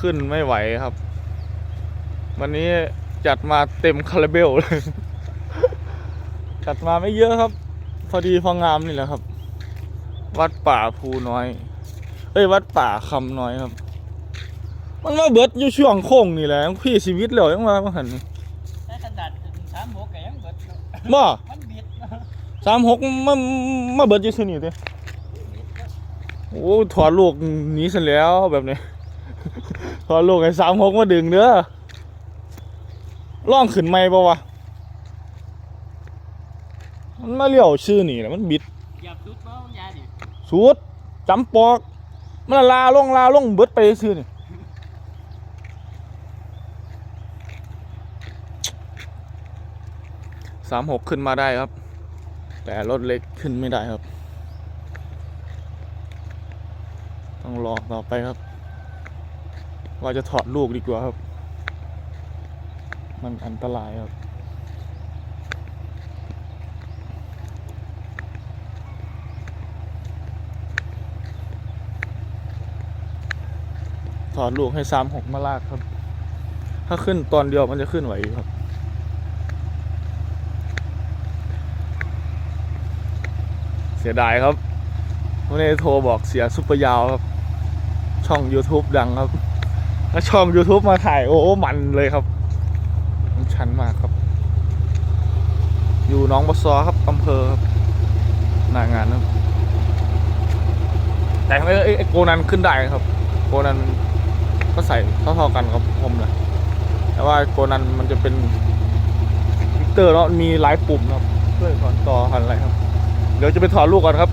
ขึ้นไม่ไหวครับ วันนี้จัดมาเต็มคาราเบลเลย จัดมาไม่เยอะครับ พอดีพองามนี่แหละครับ วัดป่าภูน้อย เอ้ย วัดป่าคำน้อยครับ มันมาเบิดอยู่ช่วงโค้งนี่แหละพี่ชีวิตเหลวยังมาบ่หันนี่แต่ขนาดสามหกก็ยังเบิดอยู่บ่มันบิดสามหกมามาเบิดอยู่ซื่อนี่เด้โอ้ถอดลูกหนีซะแล้วแบบนี้ ถอลูกให้สามหกมาดึงเด้อล่องขึ้นไม่ปะวะ มันมาเลี้ยวชื่อนี่แหละมันบิดอย่าสุดเบ้ายาดิสูดจำปอก มันลาลงลาลงเบิดไปซื่อนี่สามหกขึ้นมาได้ครับ แต่รถเล็กขึ้นไม่ได้ครับ ต้องรอต่อไปครับ ว่าจะถอดลูกดีกว่าครับ มันอันตรายครับ ถอดลูกให้สามหกมาลากครับ ถ้าขึ้นตอนเดียวมันจะขึ้นไหวครับเสียดายครับวันนี้โทรบอกเสียซุปเปอร์ยาวครับ ช่อง YouTube ดังครับ แล้วช่อง YouTube มาถ่ายโอ้โหมันเลยครับ มันชันมากครับ อยู่น้องบะซอครับอำเภอครับหน้างานครับแต่ทำไมไอ้ไอ้โกนันขึ้นได้ครับ โกนันก็ใส่เท่าๆกันกับผมแหละแต่ว่าโกนันมันจะเป็นวิกเตอร์เนาะมีหลายปุ่มครับเพื่อถอนต่อหันอะไรครับ เดี๋ยวจะไปถอดลูกก่อนครับ